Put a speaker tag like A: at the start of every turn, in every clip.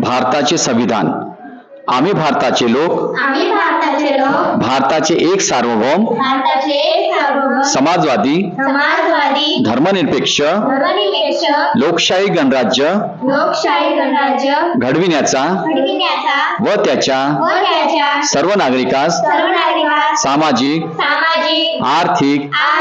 A: भारताचे संविधान. आम्ही भारताचे लोक.
B: आम्ही भारताचे लोक.
A: भारताचे एक सार्वभौम.
B: भारताचे एक सार्वभौम.
A: समाजवादी.
B: समाजवादी.
A: धर्मनिरपेक्ष.
B: धर्मनिरपेक्ष.
A: लोकशाही गणराज्य.
B: लोकशाही गणराज्य.
A: घडविण्याचा.
B: घडविण्याचा.
A: व त्याच्या. सर्व नागरिकास.
B: सर्व नागरिकांस.
A: सामाजिक.
B: सामाजिक.
A: आर्थिक.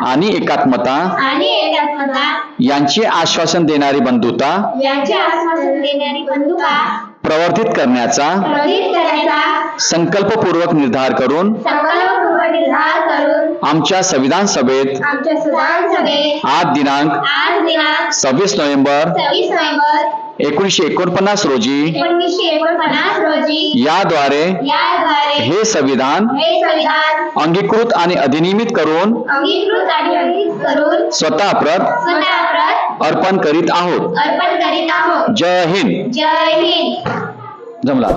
A: आणि एकात्मता.
B: आणि एकात्मता.
A: यांचे आश्वासन देणारी बंधुता.
B: यांचे आश्वासन देणारी बंधुका
A: प्रवर्धित करण्याचा.
B: प्रदीप करण्याचा.
A: संकल्पपूर्वक निर्धार करून.
B: संकल्पपूर्वक निर्धार करून.
A: आमच्या संविधान सभेत.
B: आमच्या सुधान सभेत.
A: आज दिनांक
B: आज दिनांक
A: सव्वीस नोव्हेंबर.
B: सव्वीस नोव्हेंबर.
A: एकोणीसशे एकोणपन्नास रोजी
B: एकोणीसशे एकोणपन्नास रोजी
A: याद्वारे
B: याद्वारे
A: हे संविधान
B: हे संविधान
A: अंगीकृत आणि अधिनियमित करून
B: अंगीकृत आणि स्वतः प्रत
A: अर्पण करीत आहोत.
B: अर्पण करीत आहोत.
A: जय हिंद.
B: जय हिंद.
A: जमला.